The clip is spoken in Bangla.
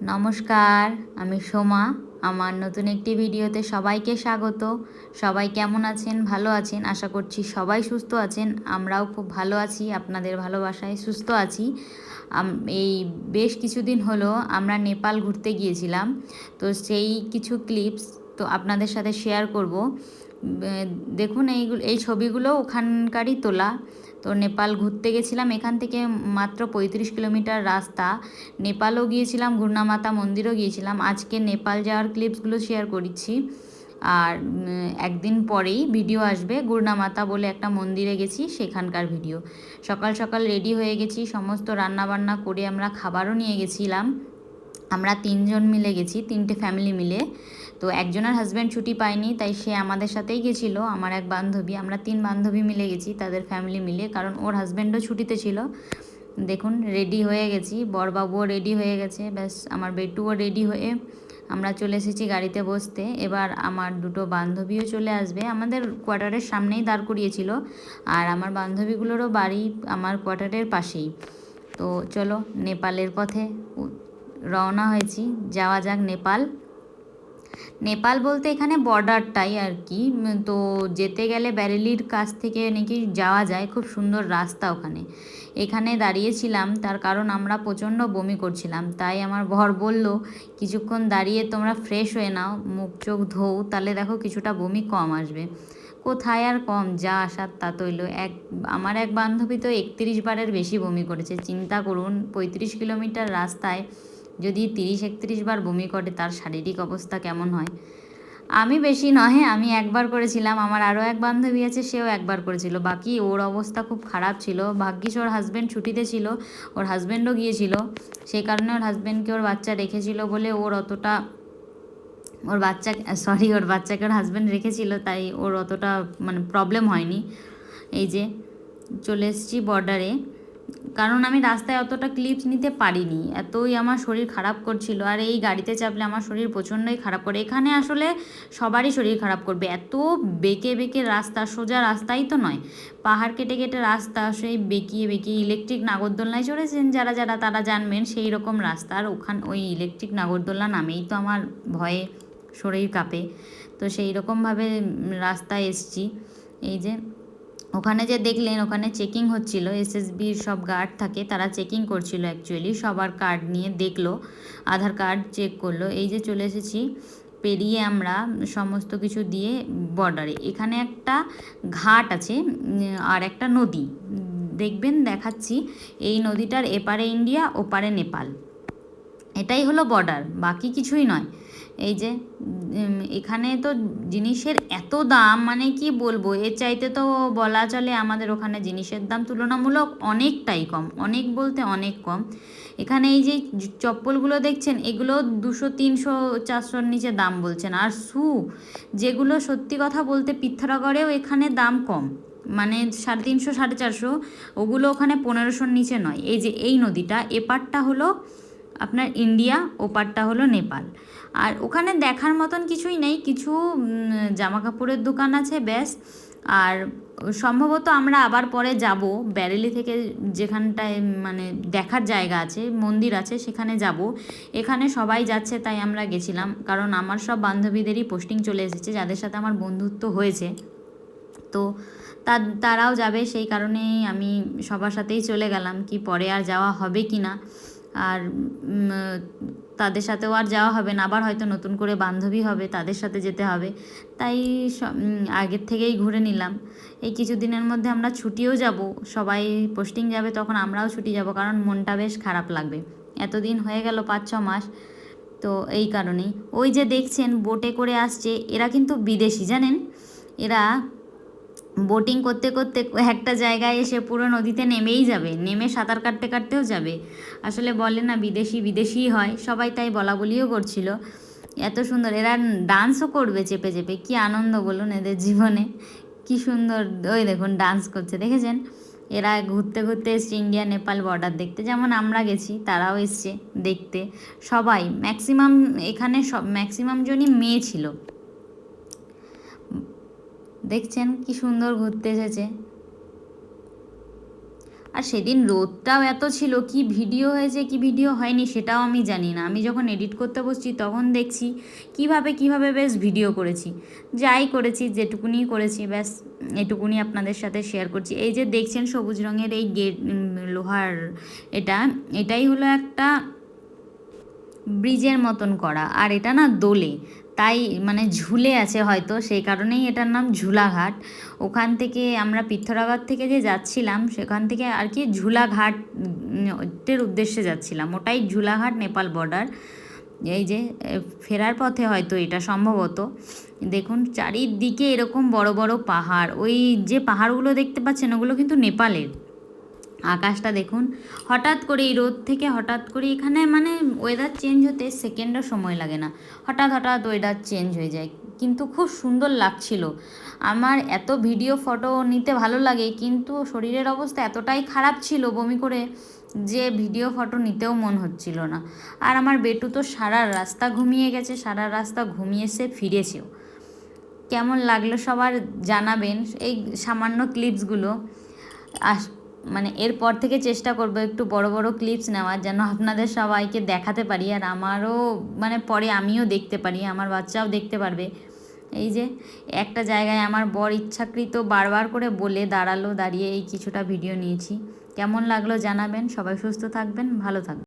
নমস্কার, আমি সোমা। আমার নতুন একটি ভিডিওতে সবাইকে স্বাগত। সবাই কেমন আছেন? ভালো আছেন? আশা করছি সবাই সুস্থ আছেন। আমরাও খুব ভালো আছি, আপনাদের ভালোবাসায় সুস্থ আছি। এই বেশ কিছুদিন হলো আমরা নেপাল ঘুরতে গিয়েছিলাম। তো সেই কিছু ক্লিপস তো আপনাদের সাথে শেয়ার করব। দেখুন, এইগুলো, এই ছবিগুলো ওখানকারই তোলা। তো নেপাল ঘুরতে গেছিলাম। এখান থেকে মাত্র পঁয়ত্রিশ কিলোমিটার রাস্তা। নেপালও গিয়েছিলাম, ঘূর্ণামাতা মন্দিরও গিয়েছিলাম। আজকে নেপাল যাওয়ার ক্লিপসগুলো শেয়ার করছি। আর একদিন পরেই ভিডিও আসবে গুর্ণামাতা বলে একটা মন্দিরে গেছি, সেখানকার ভিডিও সকাল সকাল রেডি হয়ে গেছি, সমস্ত রান্না বান্না করে আমরা খাবারও নিয়ে গেছিলাম। আমরা তিনজন মিলে গেছি, তিনটে ফ্যামিলি মিলে। তো একজনের হাজব্যান্ড ছুটি পায়নি, তাই সে আমাদের সাথেই গেছিল, আমার এক বান্ধবী। আমরা তিন বান্ধবী মিলে গেছি, তাদের ফ্যামিলি মিলে, কারণ ওর হাজব্যান্ডও ছুটিতে ছিল। দেখুন রেডি হয়ে গেছি, বরবাবুও রেডি হয়ে গেছে, ব্যাস, আমার বেটুও রেডি হয়ে আমরা চলে এসেছি গাড়িতে বসতে। এবার আমার দুটো বান্ধবীও চলে আসবে। আমাদের কোয়ার্টারের সামনেই দাঁড় করিয়েছিল, আর আমার বান্ধবীগুলোরও বাড়ি আমার কোয়ার্টারের পাশেই। তো চলো, নেপালের পথে রওনা হয়েছি। যাওয়া যাক নেপাল। নেপাল বলতে এখানে বর্ডারটাই আর কি। তো যেতে গেলে ব্যারেলির কাছ থেকে নাকি যাওয়া যায়। খুব সুন্দর রাস্তা ওখানে। এখানে দাঁড়িয়েছিলাম। তার কারণ আমরা প্রচণ্ড বমি করছিলাম। তাই আমার বর বলল, কিছুক্ষণ দাঁড়িয়ে তোমরা ফ্রেশ হয়ে নাও। মুখ চোখ ধোও। তাহলে দেখো কিছুটা বমি কম আসবে। কোথায় আর কম? যা আসার তা তৈল এক, আমার এক বান্ধবী তো একত্রিশ বারের বেশি বমি করেছে। চিন্তা করুন, পঁয়ত্রিশ কিলোমিটার রাস্তায় যদি তিরিশ একত্রিশ বার বমি করে, তার শারীরিক অবস্থা কেমন হয়? আমি বেশি নয় আমি একবার করেছিলাম। আমার আরও এক বান্ধবী আছে, সেও একবার করেছিল। বাকি ওর অবস্থা খুব খারাপ ছিল। ভাগ্যিস ওর হাজব্যান্ড ছুটিতে ছিল, ওর হাজব্যান্ডও গিয়েছিল। সেই কারণে ওর হাজব্যান্ডকে ওর বাচ্চা রেখেছিল বলে ওর অতটা ওর বাচ্চা সরি ওর বাচ্চাকে ওর হাজব্যান্ড রেখেছিল, তাই ওর অতটা মানে প্রবলেম হয়নি। এই যে, চলে এসেছি বর্ডারে কারণ আমি রাস্তায় অতটা ক্লিপস নিতে পারিনি। এতই আমার শরীর খারাপ করছিল। আর এই গাড়িতে চাপলে আমার শরীর প্রচণ্ডই খারাপ করে। এখানে আসলে সবারই শরীর খারাপ করবে। এত বেঁকে বেঁকে রাস্তা, সোজা রাস্তাই তো নয়। পাহাড় কেটে কেটে রাস্তা, সেই বেঁকিয়ে বেঁকিয়ে ইলেকট্রিক নাগরদোলনায় চড়েছেন যারা যারা, তারা জানবেন সেই রকম রাস্তা। আর ওখান, ওই ইলেকট্রিক নাগরদোলনা নামেই তো আমার ভয়ে শরীর কাঁপে। তো সেই রকমভাবে রাস্তায় এসছি। এই যে ওখানে যে দেখলেন, ওখানে চেকিং হচ্ছিল এসএসবির সব গার্ড থাকে, তারা চেকিং করছিল অ্যাকচুয়ালি সবার কার্ড নিয়ে দেখল, আধার কার্ড চেক করল, এই যে চলে এসেছি, পেরিয়ে আমরা সমস্ত কিছু দিয়ে বর্ডারে এখানে একটা ঘাট আছে আর একটা নদী। দেখবেন, দেখাচ্ছি, এই নদীটার এপারে ইন্ডিয়া ওপারে নেপাল এটাই হলো বর্ডার বাকি কিছুই নয়। এই যে এখানে তো জিনিসের এত দাম মানে কি বলব, এর চাইতে তো বলা চলে আমাদের ওখানে জিনিসের দাম তুলনামূলক অনেকটাই কম, অনেক বলতে অনেক কম। এখানে এই যে চপ্পলগুলো দেখছেন, এগুলো দুশো, তিনশো, চারশোর নিচে দাম বলছেন। আর শু যেগুলো সত্যি কথা বলতে পিথরাগড়েও এখানে দাম কম মানে সাড়ে তিনশো, সাড়ে চারশো, ওগুলো ওখানে পনেরোশোর নিচে নয়। এই যে এই নদীটা, এপারটা হলো আপনার ইন্ডিয়া, ওপারটা হলো নেপাল। আর ওখানে দেখার মতন কিছুই নেই, কিছু জামা কাপড়ের দোকান আছে ব্যাস। আর সম্ভবত আমরা আবার পরে যাব, ব্যারেলি থেকে যেখানটায় মানে দেখার জায়গা আছে, মন্দির আছে, সেখানে যাব। এখানে সবাই যাচ্ছে, তাই আমরা গেছিলাম। কারণ আমার সব বান্ধবীদেরই পোস্টিং চলে এসেছে, যাদের সাথে আমার বন্ধুত্ব হয়েছে। তো তারাও যাবে, সেই কারণেই আমি সবার সাথেই চলে গেলাম, কি পরে আর যাওয়া হবে কি না আর তাদের সাথেও আর যাওয়া হবে না। আবার হয়তো নতুন করে বান্ধবী হবে, তাদের সাথে যেতে হবে। তাই আগের থেকেই ঘুরে নিলাম। এই কিছুদিনের মধ্যে আমরা ছুটিও যাব। সবাই পোস্টিং যাবে, তখন আমরাও ছুটি যাব, কারণ মনটা বেশ খারাপ লাগবে। এতদিন হয়ে গেল পাঁচ, ছ মাস, তো এই কারণেই। ওই যে দেখছেন বোটে করে আসছে, এরা কিন্তু বিদেশি, জানেন? এরা বোটিং করতে করতে একটা জায়গায় এসে পুরো নদীতে নেমেই যাবে, নেমে সাঁতার কাটতে কাটতেও যাবে। আসলে বলে না, বিদেশি বিদেশিই হয়, সবাই তাই বলা বলিও করছিল। এত সুন্দর, এরা ডান্সও করবে চেপে চেপে, কি আনন্দ বলুন এদের জীবনে। কি সুন্দর, ওই দেখুন ডান্স করছে, দেখেছেন? এরা ঘুরতে ঘুরতে এসছে ইন্ডিয়া, নেপাল বর্ডার দেখতে, যেমন আমরা গেছি, তারাও এসছে দেখতে। সবাই ম্যাক্সিমাম এখানে সব ম্যাক্সিমাম জনই মেয়ে ছিল। দেখছেন কি সুন্দর ঘুরতে এসেছে। আর সেদিন রোদটাও এত ছিল, কি ভিডিও হয়েছে, কি ভিডিও হয়নি সেটাও আমি জানি না। আমি যখন এডিট করতে বসছি তখন দেখছি কীভাবে কীভাবে বেশ ভিডিও করেছি। যাই করেছি, যেটুকুনি করেছি, ব্যাস এটুকুনি আপনাদের সাথে শেয়ার করছি। এই যে দেখছেন সবুজ রঙের এই গেট লোহার এটা, এটাই হলো একটা ব্রিজের মতন করা। আর এটা না দোলে তাই মানে ঝুলে আছে হয়তো, সেই কারণেই এটার নাম ঝুলাঘাট। ওখান থেকে আমরা পিত্থরাঘাট থেকে যে যাচ্ছিলাম, সেখান থেকে আর কি ঝুলাঘাটের উদ্দেশ্যে যাচ্ছিলাম। ওটাই ঝুলাঘাট নেপাল বর্ডার। এই যে ফেরার পথে হয়তো এটা সম্ভবত। দেখুন, চারিদিকে এরকম বড় বড় পাহাড়। ওই যে পাহাড়গুলো দেখতে পাচ্ছেন, ওগুলো কিন্তু নেপালের। আকাশটা দেখুন। হঠাৎ করে এই রোদ থেকে হঠাৎ করে এখানে মানে ওয়েদার চেঞ্জ হতে সেকেন্ডও সময় লাগে না। হঠাৎ হঠাৎ ওয়েদার চেঞ্জ হয়ে যায়। কিন্তু খুব সুন্দর লাগছিল। আমার এত ভিডিও ফটো নিতে ভালো লাগে, কিন্তু শরীরের অবস্থা এতটাই খারাপ ছিল বমি করে যে ভিডিও ফটো নিতেও মন হচ্ছিল না। আর আমার বেটু তো সারা রাস্তা ঘুমিয়ে গেছে, সারা রাস্তা ঘুমিয়ে সে ফিরেছেও। কেমন লাগল সবার জানাবেন। এই সামান্য ক্লিপসগুলো আস মানে এরপর থেকে চেষ্টা করব একটু বড় বড় ক্লিপস নেওয়ার যেন আপনাদের সবাইকে দেখাতে পারি আর আমারও মানে পরে আমিও দেখতে পারি, আমার বাচ্চাও দেখতে পারবে। এই যে একটা জায়গায় আমার বর ইচ্ছাকৃত বারবার করে বলে দাঁড়াল, দাঁড়িয়ে এই কিছুটা ভিডিও নিয়েছি। কেমন লাগল জানাবেন, সবাই সুস্থ থাকবেন, ভালো থাকবেন।